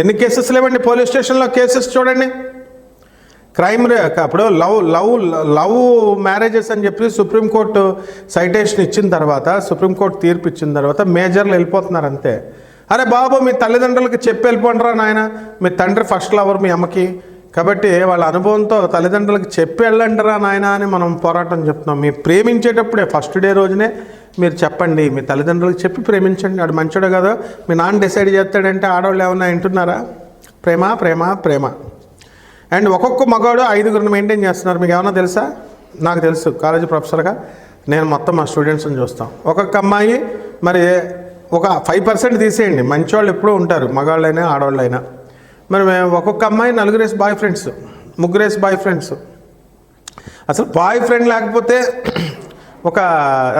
ఎన్ని కేసెస్ లేవండి పోలీస్ స్టేషన్లో? కేసెస్ చూడండి. క్రైమ్ అప్పుడు లవ్ లవ్ లవ్ మ్యారేజెస్ అని చెప్పి సుప్రీంకోర్టు సైటేషన్ ఇచ్చిన తర్వాత సుప్రీంకోర్టు తీర్పు ఇచ్చిన తర్వాత మేజర్లు వెళ్ళిపోతున్నారు అంతే అరే బాబు మీ తల్లిదండ్రులకి చెప్పి వెళ్ళిపోండిరా నాయన. మీ తండ్రి ఫస్ట్ లవర్ మీ అమ్మకి. కాబట్టి వాళ్ళ అనుభవంతో తల్లిదండ్రులకు చెప్పి వెళ్ళండిరా నాయన అని మనం పోరాటం చెప్తున్నాం. మీ ప్రేమించేటప్పుడే ఫస్ట్ డే రోజునే మీరు చెప్పండి మీ తల్లిదండ్రులకు చెప్పి ప్రేమించండి. వాడు మంచోడు కదా మీ నాన్న డిసైడ్ చేస్తాడంటే ఆడవాళ్ళు ఏమన్నా వింటున్నారా? ప్రేమ ప్రేమ ప్రేమ. అండ్ ఒక్కొక్క మగవాడు ఐదుగురిని మెయింటైన్ చేస్తున్నారు. మీకు ఏమన్నా తెలుసా? నాకు తెలుసు కాలేజీ ప్రొఫెసర్గా నేను మొత్తం మా స్టూడెంట్స్ని చూస్తాం. ఒక్కొక్క అమ్మాయి మరి ఒక ఫైవ్ పర్సెంట్ తీసేయండి. మంచివాళ్ళు ఎప్పుడూ ఉంటారు మగవాళ్ళైనా ఆడవాళ్ళైనా. మరి మేము ఒక్కొక్క అమ్మాయి నలుగురేసి బాయ్ ఫ్రెండ్స్ ముగ్గురేసి బాయ్ ఫ్రెండ్స్ అసలు బాయ్ ఫ్రెండ్ లేకపోతే ఒక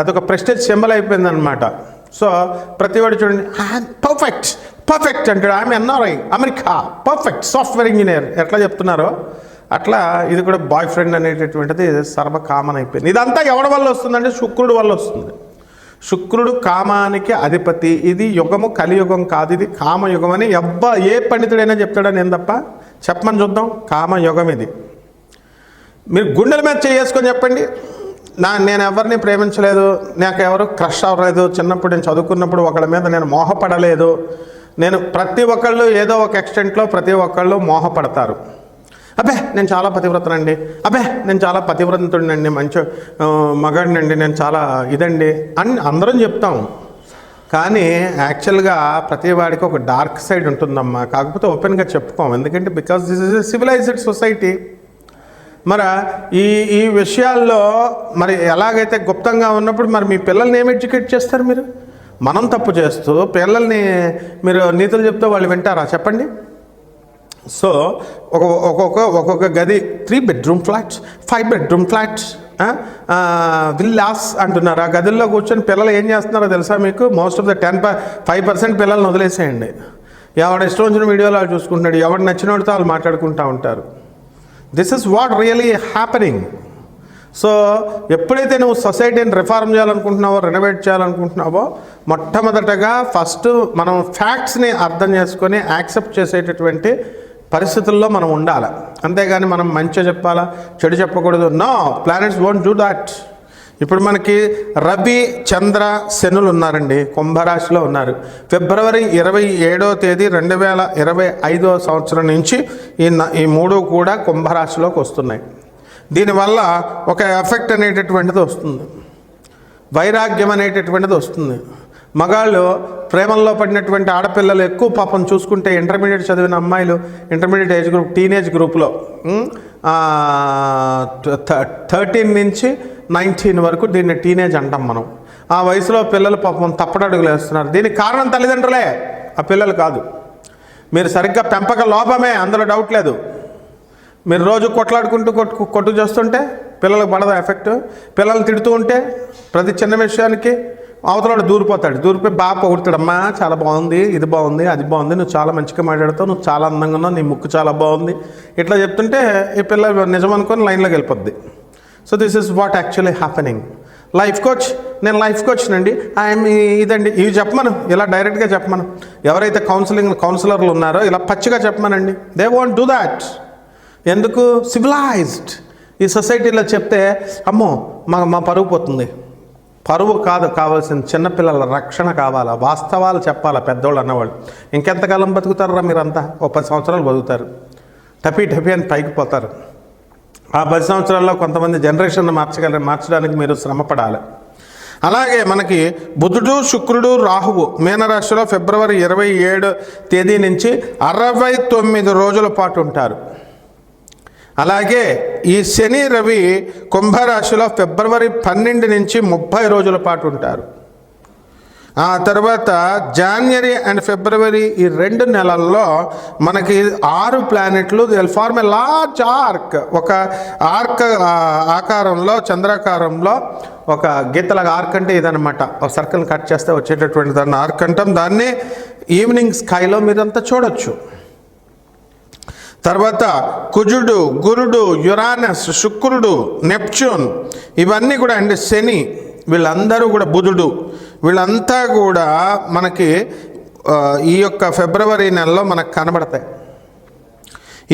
అదొక ప్రెస్టేజ్ సింబల్ అయిపోయింది అనమాట సో ప్రతివాడు చూడండి పర్ఫెక్ట్ పర్ఫెక్ట్ అంటాడు. ఆమె NRI America perfect software engineer ఎట్లా చెప్తున్నారో అట్లా ఇది కూడా బాయ్ ఫ్రెండ్ అనేటటువంటిది సర్వ కామన్ అయిపోయింది. ఇదంతా ఎవడి వల్ల వస్తుందంటే శుక్రుడు వల్ల వస్తుంది. శుక్రుడు కామానికి అధిపతి. ఇది యుగము కలియుగం కాదు. ఇది కామయుగం అని ఎవ్వ ఏ పండితుడైనా చెప్తాడని ఏం తప్ప? చెప్పమని చూద్దాం. కామయుగం ఇది. మీరు గుండెల మీద చేసుకొని చెప్పండి. నా నేను ఎవరిని ప్రేమించలేదు నాకు ఎవరు క్రష్ అవ్వలేదు చిన్నప్పుడు నేను చదువుకున్నప్పుడు ఒకళ్ళ మీద నేను మోహపడలేదు. నేను ప్రతి ఒక్కళ్ళు ఏదో ఒక ఎక్స్టెంట్లో ప్రతి ఒక్కళ్ళు మోహపడతారు. అబ్బే నేను చాలా పతివ్రతనండి. అబ్బే నేను చాలా పతివ్రతుడినండి మంచి మగాడినండి నేను చాలా ఇదండి అని అందరం చెప్తాం. కానీ యాక్చువల్గా ప్రతి వాడికి ఒక డార్క్ సైడ్ ఉంటుందమ్మా. కాకపోతే ఓపెన్గా చెప్పుకోం. ఎందుకంటే because this is a civilised society మరి ఈ ఈ విషయాల్లో మరి ఎలాగైతే గుప్తంగా ఉన్నప్పుడు మరి మీ పిల్లల్ని ఏం ఎడ్యుకేట్ చేస్తారు మీరు? మనం తప్పు చేస్తూ పిల్లల్ని మీరు నీతులు చెప్తే వాళ్ళు వింటారా? చెప్పండి. సో ఒక ఒక్కొక్క ఒక్కొక్క గది three bedroom flats five bedroom flats villas అంటున్నారు. ఆ గదుల్లో కూర్చొని పిల్లలు ఏం చేస్తున్నారో తెలుసా మీకు? Most of the ten five percent పిల్లల్ని వదిలేసేయండి. ఎవడ ఇష్టం వచ్చిన వీడియోలో వాళ్ళు చూసుకుంటున్నాడు ఎవడు నచ్చిన వాడితో వాళ్ళు మాట్లాడుకుంటూ ఉంటారు. This is what really happening so ఎప్పుడైతే నువ్వు సొసైటీని రిఫార్మ్ చేయాలనుకుంటున్నావో రెనోవేట్ చేయాలనుకుంటున్నావో మొట్టమొదటగా ఫస్ట్ మనం ఫ్యాక్ట్స్ని అర్థం చేసుకొని యాక్సెప్ట్ చేసేటటువంటి పరిస్థితుల్లో మనం ఉండాలి. అంతేగాని మనం మంచిగా చెప్పాలా చెడు చెప్పకూడదు. No planets won't do that ఇప్పుడు మనకి రవి చంద్ర శనులు ఉన్నారండి. కుంభరాశిలో ఉన్నారు. ఫిబ్రవరి ఇరవై ఏడో తేదీ రెండు వేల ఇరవై ఐదో సంవత్సరం నుంచి ఈ ఈ మూడు కూడా కుంభరాశిలోకి వస్తున్నాయి. దీనివల్ల ఒక ఎఫెక్ట్ అనేటటువంటిది వస్తుంది. వైరాగ్యం అనేటటువంటిది వస్తుంది. మగాళ్ళు ప్రేమల్లో పడినటువంటి ఆడపిల్లలు ఎక్కువ పాపం చూసుకుంటే ఇంటర్మీడియట్ చదివిన అమ్మాయిలు ఇంటర్మీడియట్ ఏజ్ గ్రూప్ టీనేజ్ గ్రూప్లో థర్టీన్ నుంచి నైన్టీన్ వరకు దీన్ని టీనేజ్ అంటాం మనం. ఆ వయసులో పిల్లలు పాపం తప్పడడుగులు వేస్తున్నారు. దీనికి కారణం తల్లిదండ్రులే. ఆ పిల్లలు కాదు. మీరు సరిగ్గా పెంపక లోపమే అందులో డౌట్ లేదు. మీరు రోజు కొట్లాడుకుంటూ కొట్టు కొట్టు చేస్తుంటే పిల్లలకు పడదా ఎఫెక్ట్? పిల్లలు తిడుతూ ఉంటే ప్రతి చిన్న విషయానికి అవతలాడు దూరిపోతాడు. దూరిపోయి బాగా పొగుడుతాడమ్మా చాలా బాగుంది ఇది బాగుంది అది బాగుంది నువ్వు చాలా మంచిగా మాట్లాడతావు నువ్వు చాలా అందంగా ఉన్నావు నీ ముక్కు చాలా బాగుంది. ఇట్లా చెప్తుంటే ఈ పిల్ల నిజం అనుకొని లైన్లోకి వెళ్ళిపోద్ది. So this is what actually happening life coach నేను లైఫ్ కోచ్ నండి. ఐఎమ్ ఇదండి. ఇవి చెప్పమను. ఇలా డైరెక్ట్గా చెప్పమను. ఎవరైతే కౌన్సిలింగ్ కౌన్సిలర్లు ఉన్నారో ఇలా పచ్చిగా చెప్పమనండి. దే వాంట్ డూ దాట్ ఎందుకు? సివిలైజ్డ్ ఈ సొసైటీలో చెప్తే అమ్మో మా మా పరువు పోతుంది. పరువు కాదు కావాల్సిన చిన్నపిల్లల రక్షణ కావాలా? వాస్తవాలు చెప్పాలా పెద్దోళ్ళు అన్నవాళ్ళు? ఇంకెంతకాలం బతుకుతారా మీరంతా? ఓ పది సంవత్సరాలు బతుకుతారు. టపీ టపీ అని పైకి పోతారు. ఆ పది సంవత్సరాల్లో కొంతమంది జనరేషన్ మార్చగల మార్చడానికి మీరు శ్రమపడాలి. అలాగే మనకి బుధుడు శుక్రుడు రాహువు మీనరాశిలో ఫిబ్రవరి ఇరవై ఏడు తేదీ నుంచి అరవై తొమ్మిది రోజుల పాటు ఉంటారు. అలాగే ఈ శని రవి కుంభరాశిలో ఫిబ్రవరి పన్నెండు నుంచి ముప్పై రోజుల పాటు ఉంటారు. ఆ తర్వాత జాన్వరి అండ్ ఫిబ్రవరి ఈ రెండు నెలల్లో మనకి ఆరు ప్లానెట్లు దిల్ ఫార్మ్ ఎ లార్జ్ ఆర్క్ ఒక ఆర్క్ ఆకారంలో చంద్రాకారంలో ఒక గీతలాగా ఆర్క్ అంటే ఇదనమాట ఒక సర్కిల్ కట్ చేస్తే వచ్చేటటువంటి దాన్ని ఆర్క్ అంటాం. దాన్ని ఈవినింగ్ స్కైలో మీరంతా చూడొచ్చు. తర్వాత కుజుడు గురుడు యురానస్ శుక్రుడు నెప్చ్యూన్ ఇవన్నీ కూడా అండి శని వీళ్ళందరూ కూడా బుధుడు. వీళ్ళంతా కూడా మనకి ఈ యొక్క ఫిబ్రవరి నెలలో మనకు కనబడతాయి.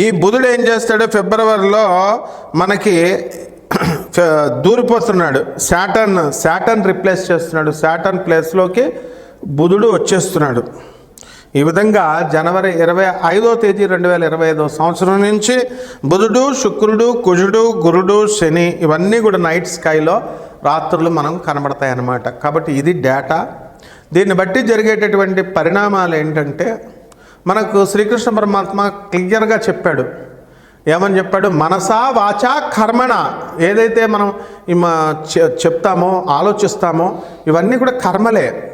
ఈ బుధుడు ఏం చేస్తాడు? ఫిబ్రవరిలో మనకి దూరిపోతున్నాడు. శాటర్న్ శాటర్న్ రిప్లేస్ చేస్తున్నాడు. శాటర్న్ ప్లేస్లోకి బుధుడు వచ్చేస్తున్నాడు. ఈ విధంగా జనవరి ఇరవై ఐదో తేదీ రెండు వేల ఇరవై ఐదో సంవత్సరం నుంచి బుధుడు శుక్రుడు కుజుడు గురుడు శని ఇవన్నీ కూడా నైట్ స్కైలో రాత్రులు మనం కనబడతాయి అన్నమాట కాబట్టి ఇది డేటా దీన్ని బట్టి జరిగేటటువంటి పరిణామాలు ఏంటంటే మనకు శ్రీకృష్ణ పరమాత్మ క్లియర్గా చెప్పాడు. ఏమని చెప్పాడు? మనసా వాచా కర్మణ. ఏదైతే మనం మా చె- చెప్తామో ఆలోచిస్తామో ఇవన్నీ కూడా కర్మలే.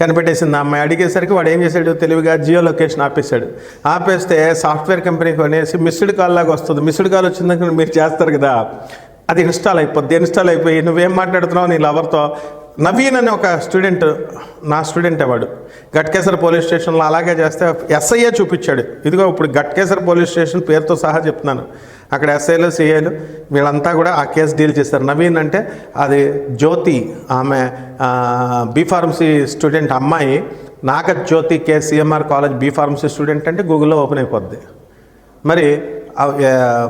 కనిపెట్టేసింది. అమ్మాయి అడిగేసరికి వాడు ఏం చేశాడు? తెలివిగా జియో లొకేషన్ ఆపేశాడు. ఆపేస్తే సాఫ్ట్వేర్ కంపెనీ కొనేసి మిస్డ్ కాల్ లాగా వస్తుంది. మిస్డ్ కాల్ వచ్చిందాక మీరు చేస్తారు కదా. అది ఇన్స్టాల్ అయిపోద్ది. ఇన్స్టాల్ అయిపోయి నువ్వేం మాట్లాడుతున్నావు నీ లవర్తో? నవీన్ అనే ఒక స్టూడెంట్ నా స్టూడెంట్ వాడు. గట్కేసర్ పోలీస్ స్టేషన్లో అలాగే చేస్తే ఎస్ఐఏ చూపించాడు. ఇదిగో ఇప్పుడు గట్కేసర్ పోలీస్ స్టేషన్ పేరుతో సహా చెప్తున్నాను. అక్కడ ఎస్ఐలు సిఐలు వీళ్ళంతా కూడా ఆ కేసు డీల్ చేస్తారు. నవీన్ అంటే అది జ్యోతి ఆమె బీ ఫార్మసీ స్టూడెంట్ అమ్మాయి Naga Jyothi K CMR college B pharmacy student అంటే గూగుల్లో ఓపెన్ అయిపోద్ది. మరి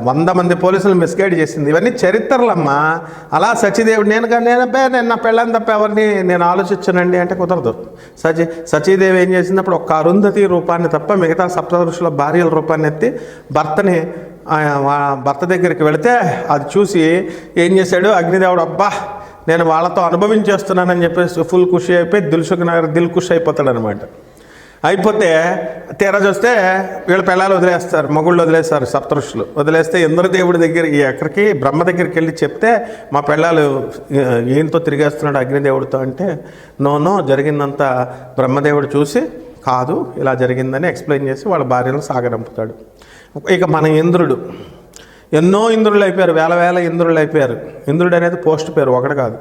వంద మంది పోలీసులు మిస్గైడ్ చేసింది. ఇవన్నీ చరిత్రలమ్మా. అలా సచిదేవి నేను కా- నేను నా పెళ్ళని తప్ప ఎవరిని నేను ఆలోచించనండి అంటే కుదరదు. సచి సచిదేవి ఏం చేసినప్పుడు ఒక్క అరుంధతి రూపాన్ని తప్ప మిగతా సప్తఋషుల భార్యల రూపాన్ని ఎత్తి భర్తని భర్త దగ్గరికి వెళితే అది చూసి ఏం చేశాడు? అగ్నిదేవుడు అబ్బా నేను వాళ్ళతో అనుభవించేస్తున్నానని చెప్పేసి ఫుల్ ఖుషి అయిపోయి దిల్సుఖ్ నగర్ దిల్ ఖుషి అయిపోతాడు అనమాట అయిపోతే తీరా చూస్తే వీళ్ళ పిల్లలు వదిలేస్తారు మగుళ్ళు వదిలేస్తారు సప్తఋషులు. వదిలేస్తే ఇంద్రదేవుడి దగ్గరికి ఎక్కడికి? బ్రహ్మ దగ్గరికి వెళ్ళి చెప్తే మా పిల్లలు ఏంతో తిరిగేస్తున్నాడు అగ్నిదేవుడితో? అంటే నోనో జరిగిందంతా బ్రహ్మదేవుడు చూసి కాదు ఇలా జరిగిందని ఎక్స్ప్లెయిన్ చేసి వాళ్ళ భార్యను సాగరంపుతాడు. ఇక మన ఇంద్రుడు. ఎన్నో ఇంద్రులు అయిపోయారు వేల వేల ఇంద్రులు అయిపోయారు. ఇంద్రుడు అనేది పోస్ట్ పేరు ఒకటి కాదు.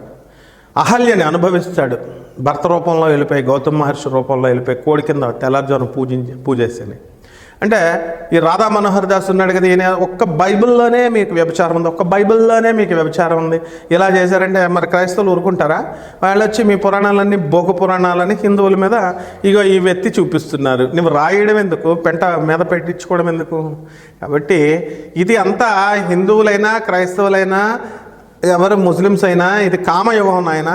అహల్యని అనుభవిస్తాడు. భర్త రూపంలో వెళ్ళిపోయి గౌతమ మహర్షి రూపంలో వెళ్ళిపోయి కోడి కింద తెల్లారుజాను పూజించి పూజేసాని అంటే ఈ రాధా మనోహర్ దాస్ ఉన్నాడు కదా ఈయన ఒక్క బైబిల్లోనే మీకు వ్యభిచారం ఉంది ఒక్క బైబిల్లోనే మీకు వ్యభిచారం ఉంది. ఇలా చేశారంటే మరి క్రైస్తవులు ఊరుకుంటారా? వాళ్ళు వచ్చి మీ పురాణాలన్నీ భోగ పురాణాలని హిందువుల మీద ఇగో ఈ వ్యక్తి చూపిస్తున్నారు. నువ్వు రాయడం ఎందుకు? పెంట మీద పెట్టించుకోవడం ఎందుకు? కాబట్టి ఇది అంతా హిందువులైనా క్రైస్తవులైనా ఎవరు ముస్లిమ్స్ అయినా ఇది కామయుగం అయినా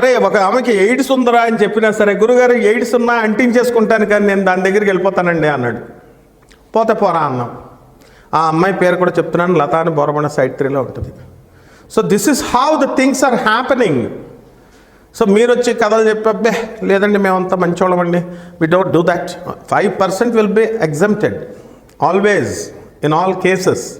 అరే ఒక ఆమెకి ఎయిడ్స్ ఉందరా అని చెప్పినా సరే గురుగారు ఎయిడ్స్ ఉన్నా అంటించేసుకుంటాను కానీ నేను దాని దగ్గరికి వెళ్ళిపోతానండి అన్నాడు. పోతే పోరా అన్నాం. ఆ అమ్మాయి పేరు కూడా చెప్తున్నాను లతాని అని సైత్రిలో సైడ్ త్రీలో ఉంటుంది. So this is how the things are happening. So మీరు వచ్చి కథలు చెప్పబ్బే లేదండి మేమంతా మంచోళ్ళమండి we don't do that five percent will be exempted always in all cases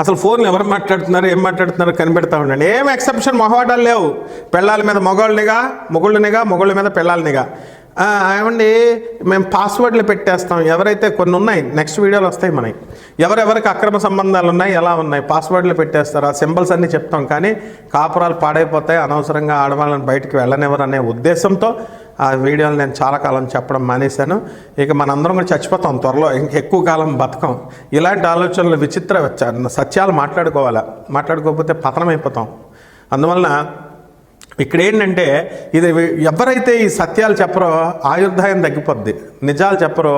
అసలు ఫోన్లు ఎవరు మాట్లాడుతున్నారు ఏం మాట్లాడుతున్నారు కనిపెడతా ఉండండి. ఏం ఎక్సెప్షన్ మొహవాటాలు లేవు. పెళ్ళాల మీద మొగోళ్ళనిగా మొగుళ్ళనిగా మొగుళ్ళ మీద పెళ్ళాలనిగా ఏమండి మేము పాస్వర్డ్లు పెట్టేస్తాం. ఎవరైతే కొన్ని ఉన్నాయి నెక్స్ట్ వీడియోలు వస్తాయి మనకి ఎవరెవరికి అక్రమ సంబంధాలు ఉన్నాయి ఎలా ఉన్నాయి పాస్వర్డ్లు పెట్టేస్తారు ఆ సింబల్స్ అన్నీ చెప్తాం. కానీ కాపురాలు పాడైపోతాయి అనవసరంగా ఆడవాళ్ళని బయటికి వెళ్ళనివ్వరు అనే ఉద్దేశంతో ఆ వీడియోలు నేను చాలా కాలం చెప్పడం మానేశాను. ఇక మనందరం కూడా చచ్చిపోతాం త్వరలో. ఇంక ఎక్కువ కాలం బతకం. ఇలాంటి ఆలోచనలు విచిత్ర సత్యాలు మాట్లాడుకోవాలా? మాట్లాడుకోకపోతే పతనం అయిపోతాం అందువలన ఇక్కడ ఏంటంటే ఇది ఎవరైతే ఈ సత్యాలు చెప్పరో ఆయుర్దాయం తగ్గిపోద్ది. నిజాలు చెప్పరో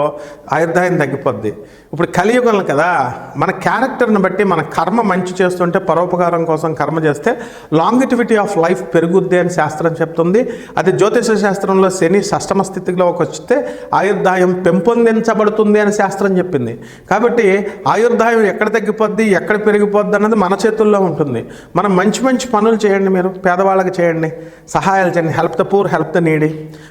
ఆయుర్దాయం తగ్గిపోద్ది. ఇప్పుడు కలియుగంలో కదా మన క్యారెక్టర్ని బట్టి మన కర్మ మంచి చేస్తుంటే పరోపకారం కోసం కర్మ చేస్తే లాంగిటివిటీ ఆఫ్ లైఫ్ పెరుగుద్ది అని శాస్త్రం చెప్తుంది. అది జ్యోతిష శాస్త్రంలో శని షష్టమ స్థితిలోకి వస్తే ఆయుర్దాయం పెంపొందించబడుతుంది అని శాస్త్రం చెప్పింది. కాబట్టి ఆయుర్దాయం ఎక్కడ తగ్గిపోద్ది ఎక్కడ పెరిగిపోద్ది అన్నది మన చేతుల్లో ఉంటుంది. మనం మంచి మంచి పనులు చేయండి మీరు పేదవాళ్ళకి చేయండి. సహాయాలు చేయండి. Help the poor help the needy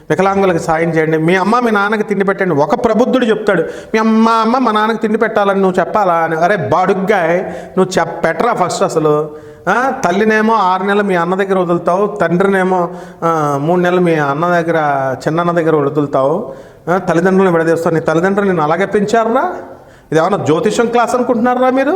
వికలాంగులకు సాయం చేయండి. మీ అమ్మ మీ నాన్నకి తిండి పెట్టండి. ఒక ప్రబుద్ధుడు చెప్తాడు మీ అమ్మ అమ్మ మా నాన్నకి తిండి పెట్టాలని నువ్వు చెప్పాలా? అని. అరే బాడుగ్గా నువ్వు చెప్ పెట్టరా ఫస్ట్ అసలు. తల్లినేమో ఆరు నెలలు మీ అన్న దగ్గర వదులుతావు తండ్రినేమో మూడు నెలలు మీ అన్న దగ్గర చిన్నన్న దగ్గర వదులుతావు. తల్లిదండ్రులను విడదీస్తావు. నీ తల్లిదండ్రులు నేను అలాగే పెంచారా ఇది ఏమన్నా జ్యోతిషం క్లాస్ అనుకుంటున్నారా మీరు?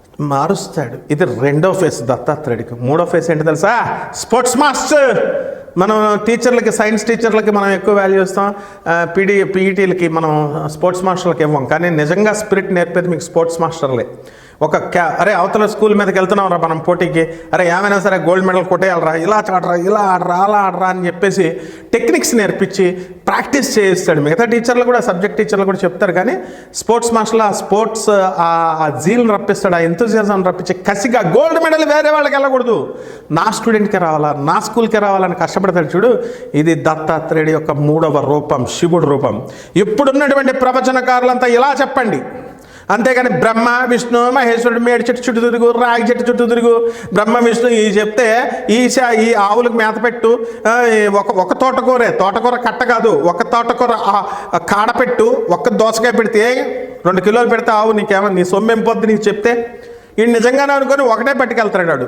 మారుస్తాడు. ఇది రెండో ఫేస్ దత్తాత్రేయుడికి. మూడో ఫేస్ ఏంటి తెలుసా? Sports master! మనం టీచర్లకి సైన్స్ టీచర్లకి మనం ఎక్కువ వాల్యూ ఇస్తాం. పీడీ పీఈటీలకి మనం స్పోర్ట్స్ మాస్టర్లకి ఇవ్వం. కానీ నిజంగా స్పిరిట్ నేర్పేది మీకు స్పోర్ట్స్ మాస్టర్లే. ఒక క్యా అరే అవతల స్కూల్ మీదకి వెళ్తున్నాం రా మనం పోటీకి. అరే ఏమైనా సరే గోల్డ్ మెడల్ కొట్టేయాలరా ఇలా చాడరా ఇలా ఆడరా అలా ఆడరా అని చెప్పేసి టెక్నిక్స్ నేర్పించి ప్రాక్టీస్ చేయిస్తాడు. మిగతా టీచర్లు కూడా సబ్జెక్ట్ టీచర్లు కూడా చెప్తారు. కానీ స్పోర్ట్స్ మాస్టర్లు ఆ స్పోర్ట్స్ ఆ జీల్ని రప్పిస్తాడు ఆ ఎంతూజియాజం రప్పించి కసిగా గోల్డ్ మెడల్ వేరే వాళ్ళకి వెళ్ళకూడదు. నా స్టూడెంట్కి రావాలా నా స్కూల్కి రావాలని కష్టపడతాడు చూడు. ఇది దత్తాత్రేయుడి యొక్క మూడవ రూపం శివుడు రూపం. ఇప్పుడున్నటువంటి ప్రవచనకారులంతా ఇలా చెప్పండి. అంతేగాని బ్రహ్మ విష్ణు మహేశ్వరుడు మేడి చెట్టు చుట్టూ తిరుగు రాగి చెట్టు చుట్టూ తిరుగు. బ్రహ్మ విష్ణు ఈ చెప్తే ఈ ఈ ఆవులకు మేత పెట్టు. ఒక ఒక తోటకూరే తోటకూర కట్ట కాదు ఒక తోటకూర కాడ పెట్టు ఒక్క దోసకాయ పెడితే రెండు కిలోలు పెడితే ఆవు నీకేమో నీ సొమ్మెం పొద్దు నీకు చెప్తే. ఈ నిజంగానే అనుకొని ఒకటే పట్టుకెళ్తాడు వాడు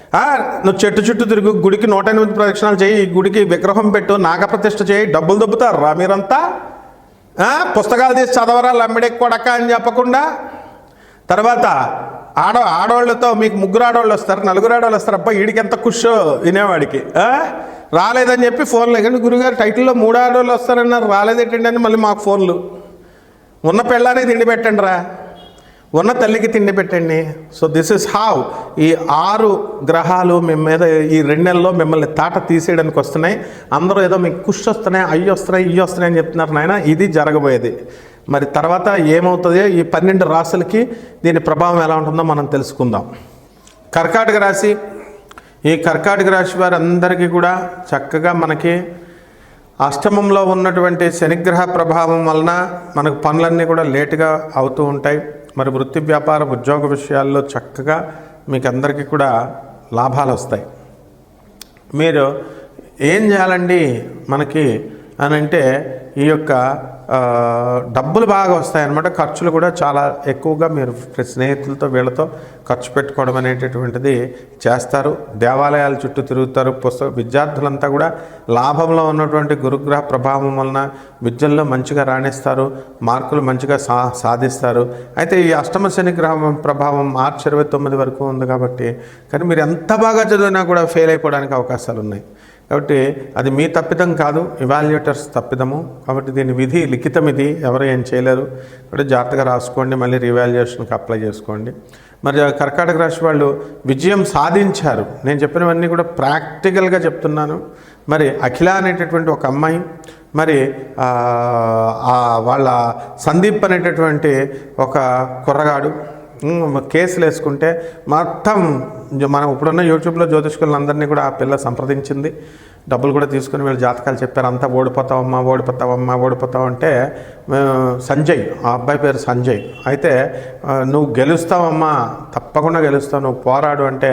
నువ్వు చెట్టు చుట్టూ తిరుగు గుడికి నూట ఎనిమిది ప్రదక్షిణాలు చేయి ఈ గుడికి విగ్రహం పెట్టు నాగప్రతిష్ఠ చేయి డబ్బులు దొబ్బుతారు రా మీరంతా. పుస్తకాలు తీసి చదవరా లమ్మిడే కొడక అని చెప్పకుండా. తర్వాత ఆడ ఆడవాళ్ళతో మీకు ముగ్గురు ఆడవాళ్ళు వస్తారు నలుగురు ఆడవాళ్ళు వస్తారు అబ్బా వీడికి ఎంత కుషో వినేవాడికి. రాలేదని చెప్పి ఫోన్లు కానీ గురుగారు టైటిల్లో మూడు ఆడవాళ్ళు వస్తారన్నారు రాలేదేంటండి అని మళ్ళీ మాకు ఫోన్లు. ఉన్న పెళ్ళానికి తిండి పెట్టండి రా ఉన్న తల్లికి తిండి పెట్టండి. సో దిస్ ఇస్ హౌ ఈ ఆరు గ్రహాలు మేము మీద ఈ రెండు నెలల్లో మిమ్మల్ని తాట తీసేయడానికి వస్తున్నాయి. అందరూ ఏదో మీకు కుష్ వస్తున్నాయి అయ్యి వస్తున్నాయి ఇవి వస్తున్నాయి అని చెప్తున్నారు నాయన. ఇది జరగబోయేది. మరి తర్వాత ఏమవుతుందో ఈ పన్నెండు రాశులకి దీని ప్రభావం ఎలా ఉంటుందో మనం తెలుసుకుందాం. కర్కాటక రాశి. ఈ కర్కాటక రాశి వారందరికీ కూడా చక్కగా మనకి అష్టమంలో ఉన్నటువంటి శనిగ్రహ ప్రభావం వలన మనకు పనులన్నీ కూడా లేటుగా అవుతూ ఉంటాయి. మరి వృత్తి వ్యాపార ఉద్యోగ విషయాల్లో చక్కగా మీకు అందరికీ కూడా లాభాలు వస్తాయి మీరు ఏం చేయాలండి? మనకి అని అంటే ఈ యొక్క డబ్బులు బాగా వస్తాయన్నమాట. ఖర్చులు కూడా చాలా ఎక్కువగా మీరు స్నేహితులతో వీళ్ళతో ఖర్చు పెట్టుకోవడం అనేటటువంటిది చేస్తారు. దేవాలయాల చుట్టూ తిరుగుతారు. పుస్తక విద్యార్థులంతా కూడా లాభంలో ఉన్నటువంటి గురుగ్రహ ప్రభావం వలన విద్యల్లో మంచిగా రాణిస్తారు. మార్కులు మంచిగా సా సాధిస్తారు. అయితే ఈ అష్టమ శని గ్రహం ప్రభావం మార్చి ఇరవై తొమ్మిది వరకు ఉంది కాబట్టి కానీ మీరు ఎంత బాగా చదివినా కూడా ఫెయిల్ అయిపోవడానికి అవకాశాలు ఉన్నాయి కాబట్టి అది మీ తప్పిదం కాదు ఇవాల్యుయేటర్స్ తప్పిదము. కాబట్టి దీని విధి లిఖితం ఇది ఎవరు ఏం చేయలేరు. కాబట్టి జాగ్రత్తగా రాసుకోండి మళ్ళీ రివాల్యుయేషన్కి అప్లై చేసుకోండి. మరి కర్కాటక రాశి వాళ్ళు విజయం సాధించారు. నేను చెప్పినవన్నీ కూడా ప్రాక్టికల్గా చెప్తున్నాను. మరి అఖిల అనేటటువంటి ఒక అమ్మాయి మరి ఆ, వాళ్ళ సందీప్ అనేటటువంటి ఒక కుర్రగాడు కేసులు వేసుకుంటే మొత్తం మనం ఇప్పుడున్న యూట్యూబ్లో జ్యోతిష్కులందరినీ కూడా ఆ పిల్ల సంప్రదించింది. డబ్బులు కూడా తీసుకుని వీళ్ళు జాతకాలు చెప్పారు. అంతా ఓడిపోతావమ్మా ఓడిపోతావమ్మా ఓడిపోతావు అంటే సంజయ్ ఆ అబ్బాయి పేరు సంజయ్. అయితే నువ్వు గెలుస్తావమ్మా తప్పకుండా గెలుస్తావు నువ్వు పోరాడు అంటే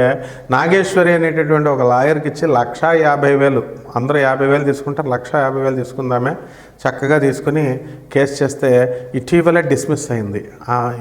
నాగేశ్వరి అనేటటువంటి ఒక లాయర్కి ఇచ్చి లక్ష యాభై వేలు అందరూ యాభై వేలు తీసుకుంటారు లక్ష యాభై వేలు తీసుకుందామే చక్కగా తీసుకుని కేసు చేస్తే ఇటీవలే డిస్మిస్ అయింది.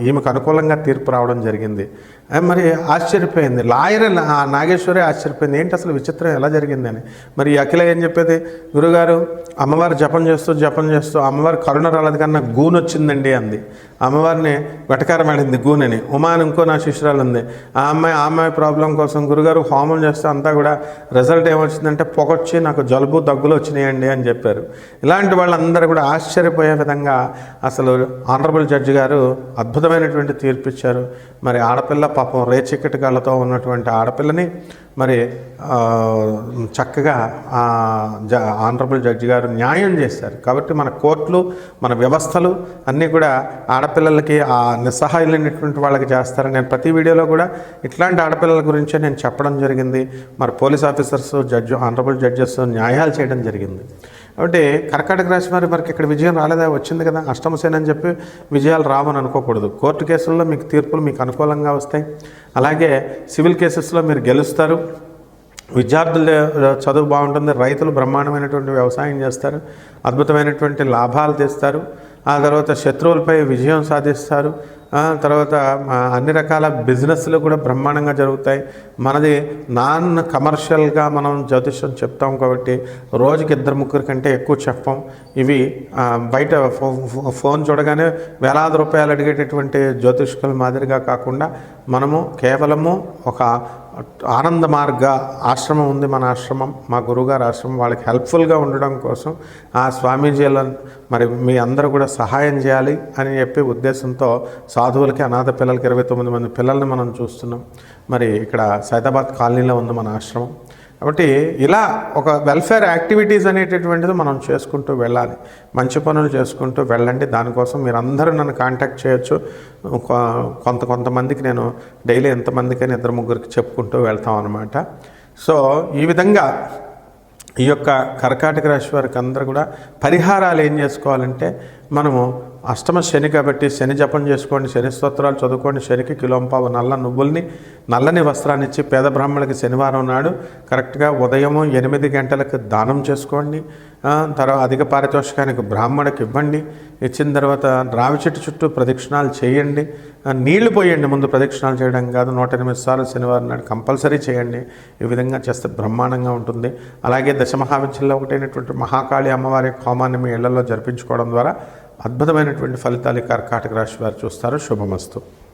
ఈమెకు అనుకూలంగా తీర్పు రావడం జరిగింది. మరి ఆశ్చర్యపోయింది. లాయర్ ఆ నాగేశ్వరి ఆశ్చర్యపోయింది. ఏంటి అసలు విచిత్రం? ఎలా జరిగిందని. మరి అఖిల ఏం చెప్పేది? గురుగారు అమ్మవారు జపం చేస్తూ జపం చేస్తూ అమ్మవారి కరుణ రాలేదు కన్నా గూను వచ్చిందండి అంది. అమ్మవారిని వెటకారం ఆడింది గూనెని. ఉమా అని ఇంకో నా శిష్యురాలు ఉంది. ఆ అమ్మాయి ఆ అమ్మాయి ప్రాబ్లం కోసం గురుగారు హోమం చేస్తే అంతా కూడా రిజల్ట్ ఏమొచ్చిందంటే పొగొచ్చి నాకు జలుబు దగ్గులు వచ్చినాయండి అని చెప్పారు. ఇలాంటి వాళ్ళందరూ కూడా ఆశ్చర్యపోయే విధంగా అసలు ఆనరబుల్ జడ్జి గారు అద్భుతమైనటువంటి తీర్పు ఇచ్చారు మరి ఆడపిల్ల పాపం రేచిక్కటి కళ్ళతో ఉన్నటువంటి ఆడపిల్లని మరి చక్కగా జ ఆనరబుల్ జడ్జి గారు న్యాయం చేశారు. కాబట్టి మన కోర్టులు మన వ్యవస్థలు అన్నీ కూడా ఆడపిల్లలకి ఆ నిస్సహాయులైనటువంటి వాళ్ళకి చేస్తారు నేను ప్రతి వీడియోలో కూడా ఇట్లాంటి ఆడపిల్లల గురించే నేను చెప్పడం జరిగింది. మరి police officers judge honourable judges న్యాయాలు చేయడం జరిగింది. కాబట్టి కర్కాటక రాశి వారి వారికి ఇక్కడ విజయం రాలేదా? వచ్చింది కదా అష్టమసేన అని చెప్పి విజయాలు రావని అనుకోకూడదు. కోర్టు కేసుల్లో మీకు తీర్పులు మీకు అనుకూలంగా వస్తాయి. అలాగే సివిల్ కేసెస్లో మీరు గెలుస్తారు. విద్యార్థుల చదువు బాగుంటుంది రైతులు బ్రహ్మాండమైనటువంటి వ్యవసాయం చేస్తారు అద్భుతమైనటువంటి లాభాలు తెస్తారు. ఆ తర్వాత శత్రువులపై విజయం సాధిస్తారు. తర్వాత అన్ని రకాల బిజినెస్లు కూడా బ్రహ్మాండంగా జరుగుతాయి. మనది నాన్ కమర్షియల్గా మనం జ్యోతిష్యం చెప్తాం కాబట్టి రోజుకి ఇద్దరు ముగ్గురు కంటే ఎక్కువ చెప్పం. ఇవి బయట ఫో ఫోన్ చూడగానే వేలాది రూపాయలు అడిగేటటువంటి జ్యోతిష్కుల మాదిరిగా కాకుండా మనము కేవలము ఒక ఆనంద మార్గ ఆశ్రమం ఉంది మన ఆశ్రమం మా గురుగారు ఆశ్రమం. వాళ్ళకి హెల్ప్ఫుల్గా ఉండడం కోసం ఆ స్వామీజీల మరి మీ అందరూ కూడా సహాయం చేయాలి అని చెప్పి ఉద్దేశంతో సాధువులకి అనాథ పిల్లలకి ఇరవై తొమ్మిది మంది పిల్లల్ని మనం చూస్తున్నాం. మరి ఇక్కడ సైదాబాద్ కాలనీలో ఉంది మన ఆశ్రమం. కాబట్టి ఇలా ఒక వెల్ఫేర్ యాక్టివిటీస్ అనేటటువంటిది మనం చేసుకుంటూ వెళ్ళాలి. మంచి పనులు చేసుకుంటూ వెళ్ళండి. దానికోసం మీరు అందరూ నన్ను కాంటాక్ట్ చేయొచ్చు. కొ- కొంత కొంతమందికి నేను డైలీ ఎంతమందికైనా ఇద్దరు ముగ్గురికి చెప్పుకుంటూ వెళ్తాం అనమాట సో ఈ విధంగా ఈ యొక్క కర్కాటక రాశి వారికి అందరూ కూడా పరిహారాలు ఏం చేసుకోవాలంటే మనము అష్టమ శని కాబట్టి శని జపం చేసుకోండి శని స్తోత్రాలు చదువుకోండి శనికి కిలోంపావు నల్ల నువ్వుల్ని నల్లని వస్త్రాన్ని ఇచ్చి పేద బ్రాహ్మణులకి శనివారం నాడు కరెక్ట్గా ఉదయము ఎనిమిది గంటలకు దానం చేసుకోండి. తర్వాత అధిక పారితోషికానికి బ్రాహ్మణకి ఇవ్వండి. ఇచ్చిన తర్వాత రావి చెట్టు చుట్టూ ప్రదక్షిణాలు చేయండి. నీళ్ళు పోయండి ముందు ప్రదక్షిణాలు చేయడం కాదు నూట ఎనిమిది సార్లు శనివారం నాడు కంపల్సరీ చేయండి. ఈ విధంగా చేస్తే బ్రహ్మాండంగా ఉంటుంది. అలాగే దశమహావిద్యలో ఒకటైనటువంటి మహాకాళి అమ్మవారి హోమాన్ని మీ ఇళ్ళలో జరిపించుకోవడం ద్వారా అద్భుతమైనటువంటి ఫలితాలు కర్కాటక రాశి వారు చూస్తారు శుభమస్తు.